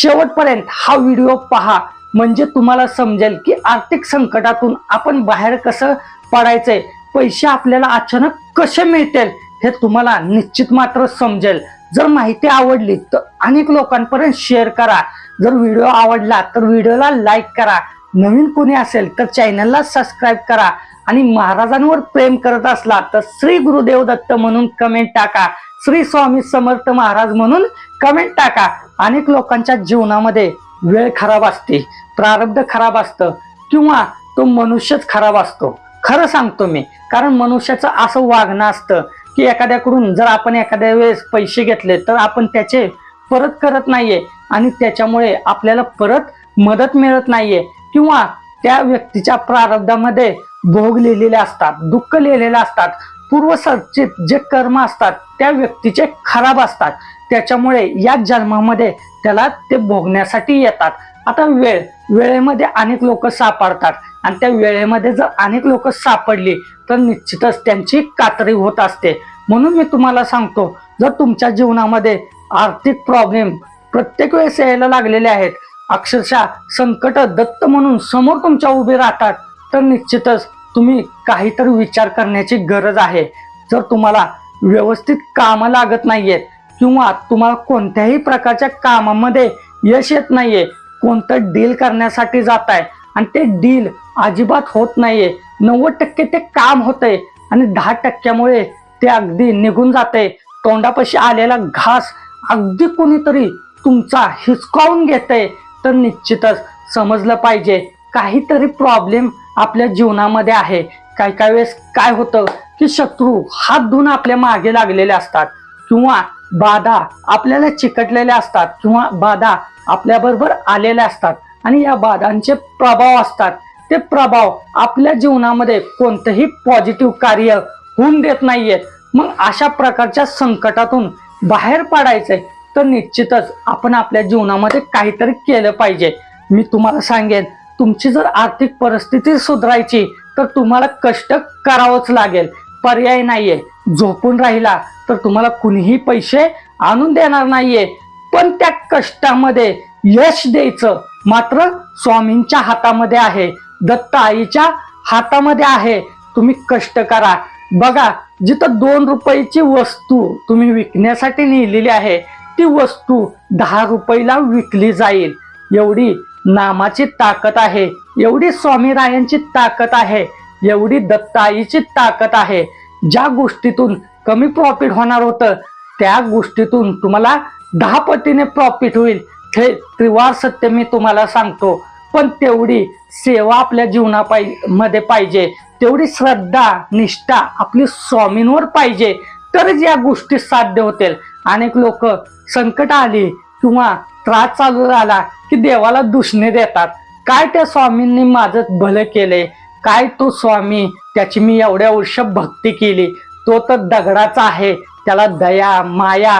शेवटपर्यंत हा व्हिडिओ पहा. म्हणजे तुम्हाला समजेल की आर्थिक संकटातून आपण बाहेर कसं पडायचंय. पैसे आपल्याला अचानक कसे मिळतील हे तुम्हाला निश्चित मात्र समजेल. जर माहिती आवडली तर अनेक लोकांपर्यंत शेअर करा. जर व्हिडिओ आवडला तर व्हिडिओला लाईक करा. नवीन कोणी असेल तर चॅनलला सबस्क्राईब करा. आणि महाराजांवर प्रेम करत असला तर श्री गुरुदेव दत्त म्हणून कमेंट टाका. श्री स्वामी समर्थ महाराज म्हणून कमेंट टाका. अनेक लोकांच्या जीवनामध्ये वेळ खराब असते प्रारब्ध खराब असतं किंवा तो मनुष्यच खराब असतो. खरं सांगतो मी कारण मनुष्याचं असं वागणं असतं की एखाद्याकडून जर आपण एखाद्या वेळेस पैसे घेतले तर आपण त्याचे परत करत नाहीये आणि त्याच्यामुळे आपल्याला परत मदत मिळत नाहीये. किंवा त्या व्यक्तीच्या प्रारब्धामध्ये भोग लिहिलेले असतात दुःख लिहिलेले असतात पूर्वसर्चित जे कर्म असतात त्या व्यक्तीचे खराब असतात. त्याच्यामुळे या जन्मामध्ये त्याला ते भोगण्यासाठी येतात. आता वेळ वेळेमध्ये अनेक लोक सापडतात. आणि त्या वेळेमध्ये जर अनेक लोक सापडली तर निश्चितच त्यांची कातरी होत असते. म्हणून मी तुम्हाला सांगतो जर तुमच्या जीवनामध्ये आर्थिक प्रॉब्लेम प्रत्येक वेळेस यायला लागलेले आहेत अक्षरशः संकट दत्त म्हणून समोर तुमच्या उभे राहतात तर निश्चितच तुम्ही काहीतरी विचार करण्याची गरज आहे. जर तुम्हाला व्यवस्थित कामं लागत नाहीयेत किंवा तुम्हाला कोणत्याही प्रकारच्या कामामध्ये यश येत नाहीये. कोणतं डील करण्यासाठी जात आहे आणि ते डील अजिबात होत नाहीये. नव्वद टक्के ते काम होतंय. आणि दहा टक्क्यामुळे ते अगदी निघून जाते तोंडापाशी आलेला घास अगदी कोणीतरी तुमचा हिसकावून घेतय. तर निश्चितच समजलं पाहिजे. काहीतरी प्रॉब्लेम आपल्या जीवनामध्ये आहे. काही काही वेळेस काय होतं की शत्रू हात धुवून आपल्या मागे लागलेले असतात. किंवा बाधा आपल्याला चिकटलेल्या असतात किंवा बाधा आपल्याबरोबर आलेल्या असतात आणि या बाधांचे प्रभाव असतात. ते प्रभाव आपल्या जीवनामध्ये कोणतंही पॉझिटिव्ह कार्य होऊन देत नाहीयेत. मग अशा प्रकारच्या संकटातून बाहेर पडायचंय तर निश्चितच आपण आपल्या जीवनामध्ये काहीतरी केलं पाहिजे. मी तुम्हाला सांगेन तुमची जर आर्थिक परिस्थिती सुधारायची तर तुम्हाला कष्ट करावंच लागेल. पर्याय नाहीये. झोपून राहिला तर तुम्हाला कुणीही पैसे आणून देणार नाहीये. पण त्या कष्टामध्ये यश द्यायचं मात्र स्वामींच्या हातामध्ये आहे. दत्त आईच्या हातामध्ये आहे. तुम्ही कष्ट करा. बघा जिथं दोन रुपयाची वस्तू तुम्ही विकण्यासाठी नेलेली आहे ती वस्तू दहा रुपयाला विकली जाईल. एवढी नामाची ताकद आहे. एवढी स्वामीरायांची ताकद आहे. एवढी दत्ताईची ताकद आहे. ज्या गोष्टीतून कमी प्रॉफिट होणार होतं. त्या गोष्टीतून तुम्हाला दहा पटीने प्रॉफिट होईल. हे त्रिवार सत्य मी तुम्हाला सांगतो. पण तेवढी सेवा आपल्या जीवना पायमध्ये पाहिजे. तेवढी श्रद्धा निष्ठा आपली स्वामींवर पाहिजे. तरच या गोष्टी साध्य होतील. अनेक लोक संकट आली किंवा त्रास चालू झाला की देवाला दुष्णे देतात. काय त्या स्वामींनी माझं भलं केलंय? काय तो स्वामी त्याची मी एवढ्या वर्ष भक्ती केली? तो तर दगडाचा आहे त्याला दया माया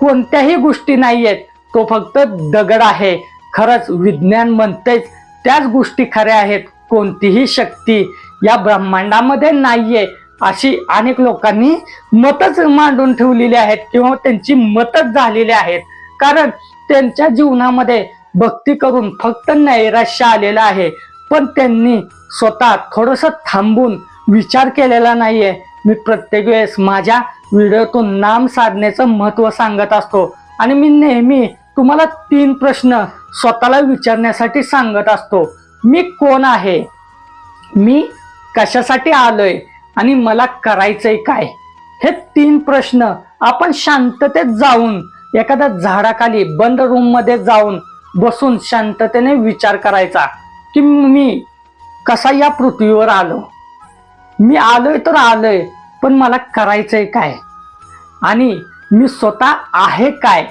कोणत्याही गोष्टी नाही आहेत तो फक्त दगड आहे. खरंच विज्ञान म्हणतेच त्याच गोष्टी खऱ्या आहेत. कोणतीही शक्ती या ब्रह्मांडामध्ये नाहीये अशी अनेक लोकांनी मतच मांडून ठेवलेली आहेत किंवा त्यांची मतच झालेली आहेत. कारण त्यांच्या जीवनामध्ये भक्ती करून फक्त नैराश्य आलेलं आहे. पण त्यांनी स्वतः थोडस थांबून विचार केलेला नाहीये. मी प्रत्येक वेळेस माझ्या व्हिडिओतून नाम साधण्याचं महत्त्व सांगत असतो. आणि मी नेहमी तुम्हाला तीन प्रश्न स्वतःला विचारण्यासाठी सांगत असतो. मी कोण आहे? मी कशासाठी आलोय? आणि मला करायचंय काय? हे तीन प्रश्न आपण शांततेत जाऊन एखाद्या झाडाखाली बंद रूममध्ये जाऊन बसून शांततेने विचार करायचा. की मी कसा या पृथ्वीवर आलो? मी आलोय तर आलोय पण मला करायचंय काय? आणि मी स्वतः आहे काय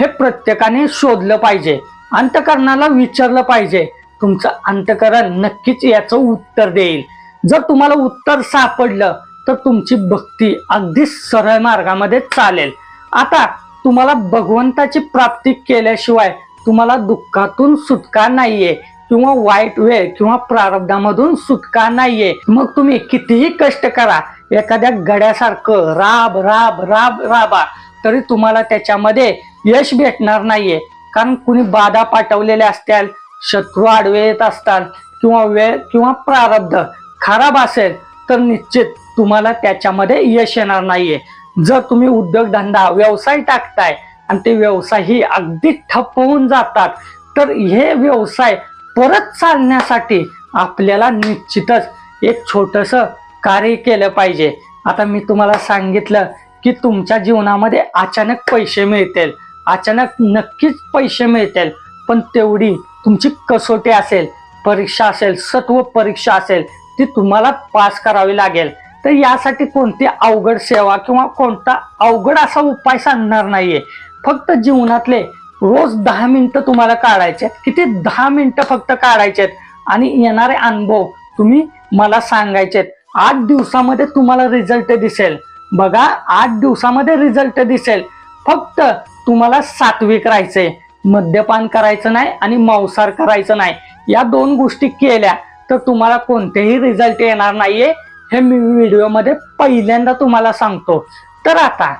हे प्रत्येकाने शोधलं पाहिजे अंतकरणाला विचारलं पाहिजे. तुमचं अंतकरण नक्कीच याचं उत्तर देईल. जर तुम्हाला उत्तर सापडलं तर तुमची भक्ती अगदी सरळ मार्गामध्ये चालेल. आता तुम्हाला भगवंताची प्राप्ती केल्याशिवाय तुम्हाला दुःखातून सुटका नाहीये किंवा वाईट वेळ किंवा प्रारब्धामधून सुटका नाहीये. मग तुम्ही कितीही कष्ट करा एखाद्या गड्यासारखं राब राब राब राबा तरी तुम्हाला त्याच्यामध्ये यश भेटणार नाहीये. कारण कुणी बाधा पाठवलेल्या असतील शत्रू आडवे येत असतात किंवा वेळ किंवा प्रारब्ध खराब असेल तर निश्चित तुम्हाला त्याच्यामध्ये यश येणार नाहीये. जर तुम्ही उद्योगधंदा व्यवसाय टाकताय आणि ते व्यवसाय ही अगदी ठप्प होऊन जातात तर हे व्यवसाय परत चालण्यासाठी आपल्याला निश्चितच एक छोटस कार्य केलं पाहिजे. आता मी तुम्हाला सांगितलं की तुमच्या जीवनामध्ये अचानक पैसे मिळतील. अचानक नक्कीच पैसे मिळतील. पण तेवढी तुमची कसोटी असेल परीक्षा असेल सत्व परीक्षा असेल ती तुम्हाला पास करावी लागेल. तर यासाठी कोणती अवघड सेवा किंवा कोणता अवघड असा उपाय सांगणार नाहीये. फक्त जीवनातले रोज दहा मिनिटं तुम्हाला काढायचे आहेत. किती दहा मिनिटं फक्त काढायचे आहेत? आणि येणारे अनुभव तुम्ही मला सांगायचे आहेत. आठ दिवसामध्ये तुम्हाला रिझल्ट दिसेल. बघा आठ दिवसामध्ये रिझल्ट दिसेल. फक्त तुम्हाला सात्विक राहायचंय. मद्यपान करायचं नाही आणि मांसाहार करायचं नाही. या दोन गोष्टी केल्या तर तुम्हाला कोणतेही रिझल्ट येणार नाहीये. हे मी व्हिडिओमध्ये पहिल्यांदा तुम्हाला सांगतो. तर आता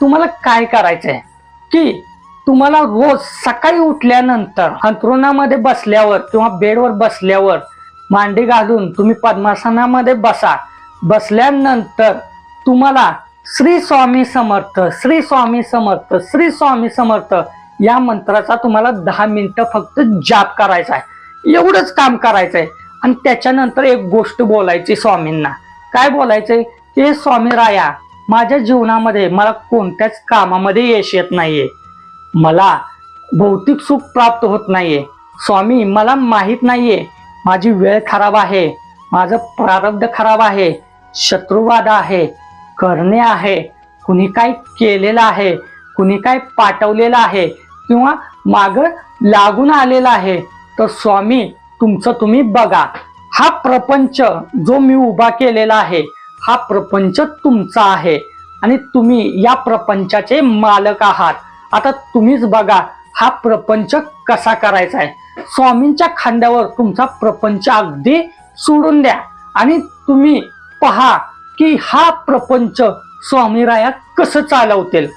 तुम्हाला काय करायचंय? की तुम्हाला रोज सकाळी उठल्यानंतर अंथरुणामध्ये बसल्यावर किंवा बेडवर बसल्यावर मांडी घालून तुम्ही पद्मासनामध्ये बसा. बसल्यानंतर तुम्हाला श्री स्वामी समर्थ श्री स्वामी समर्थ श्री स्वामी समर्थ या मंत्राचा तुम्हाला दहा मिनिटं फक्त जाप करायचा आहे. एवढंच काम करायचं आहे. आणि त्याच्यानंतर एक गोष्ट बोलायची स्वामींना. काय बोलायचंय ते स्वामी राया माझ्या जीवनामध्ये मला कोणत्याच कामामध्ये यश येत नाहीये. मला भौतिक सुख प्राप्त होत नाहीये. स्वामी मला माहीत नाहीये. माझी वेळ खराब आहे माझं प्रारब्ध खराब आहे शत्रुवाद आहे करणे आहे कुणी काय केलेलं आहे कुणी काय पाठवलेलं आहे किंवा माग लागून आलेलं आहे तर स्वामी तुमचं तुम्ही बघा. हा प्रपंच जो मी उभा केलेला आहे हा प्रपंच तुमचा आहे आणि तुम्ही या प्रपंचाचे मालक आहात. आता तुम्हीच बघा हा प्रपंच कसा करायचा आहे. स्वामींच्या खांद्यावर तुमचा प्रपंच अगदी सोडून द्या. आणि तुम्ही पहा की हा प्रपंच स्वामीराया कसं चालवतील.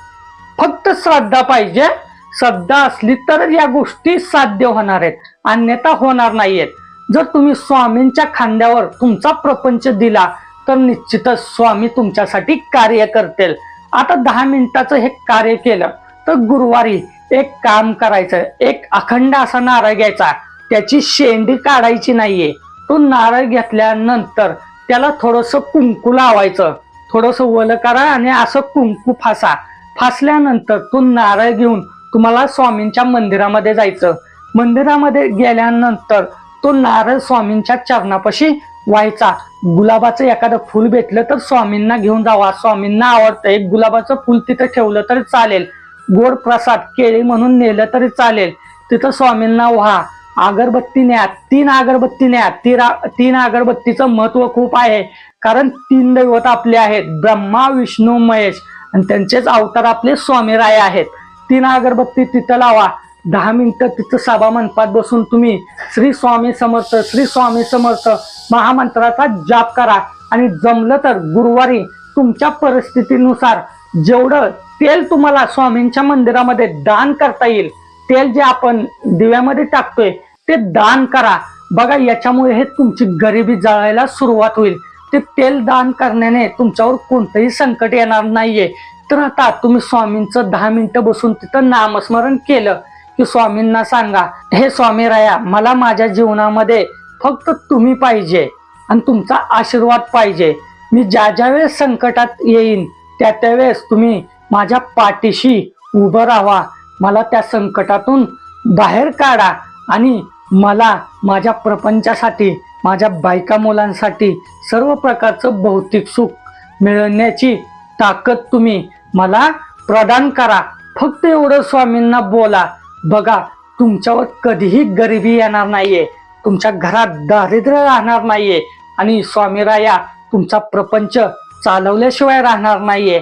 फक्त श्रद्धा पाहिजे. श्रद्धा असली तर या गोष्टी साध्य होणार आहेत. अन्यथा होणार नाहीयेत. जर तुम्ही स्वामींच्या खांद्यावर तुमचा प्रपंच दिला तर निश्चितच स्वामी तुमच्यासाठी कार्य करतील. आता दहा मिनिटाचं हे कार्य केलं तर गुरुवारी एक काम करायचं एक अखंड असा नारळ घ्यायचा त्याची शेंडी काढायची नाहीये. तो नारळ घेतल्यानंतर त्याला थोडस कुंकू लावायचं. थोडस वल करा आणि असं कुंकू फासा. फासल्यानंतर तो नारळ घेऊन तुम्हाला स्वामींच्या मंदिरामध्ये जायचं. मंदिरामध्ये गेल्यानंतर तो नारळ स्वामींच्या चरणापाशी व्हायचा. गुलाबाचं एखादं फुल भेटलं तर स्वामींना घेऊन जावा. स्वामींना आवडतं. एक गुलाबाचं फुल तिथं ठेवलं तर चालेल. गोड प्रसाद केळी म्हणून नेलं तरी चालेल. तिथं स्वामींना व्हा. अगरबत्ती न्या. तीन अगरबत्ती न्या. तीन तीन अगरबत्तीचं महत्त्व खूप आहे. कारण तीन दैवत आपले आहेत. ब्रह्मा विष्णू महेश. आणि त्यांचेच अवतार आपले स्वामीराय आहेत. तीन अगरबत्ती तिथं लावा. दहा मिनिटं तिथं सभा मंडपात बसून तुम्ही श्री स्वामी समर्थ श्री स्वामी समर्थ महामंत्राचा जाप करा. आणि जमलं तर गुरुवारी तुमच्या परिस्थितीनुसार जेवढं तेल तुम्हाला स्वामींच्या मंदिरामध्ये दान करता येईल. तेल जे आपण दिव्यामध्ये टाकतोय ते दान करा. बघा याच्यामुळे हे तुमची गरिबी जळायला सुरुवात होईल. ते तेल दान करण्याने तुमच्यावर कोणतंही संकट येणार नाहीये. तर आता तुम्ही स्वामींचं दहा मिनिटं बसून तिथं नामस्मरण केलं की स्वामींना सांगा हे स्वामी राया मला माझ्या जीवनामध्ये फक्त तुम्ही पाहिजे आणि तुमचा आशीर्वाद पाहिजे. मी ज्या ज्या वेळेस संकटात येईन त्या त्यावेळेस तुम्ही माझ्या पाठीशी उभं राहा मला त्या संकटातून बाहेर काढा आणि मला माझ्या प्रपंचासाठी माझ्या बायका मुलांसाठी सर्व प्रकारचं भौतिक सुख मिळवण्याची ताकद तुम्ही मला प्रदान करा. फक्त एवढं स्वामींना बोला. बघा तुमच्यावर कधीही गरिबी येणार नाहीये. तुमच्या घरात दारिद्र्य राहणार नाहीये आणि स्वामीराया तुमचा प्रपंच चालवल्याशिवाय राहणार नाहीये.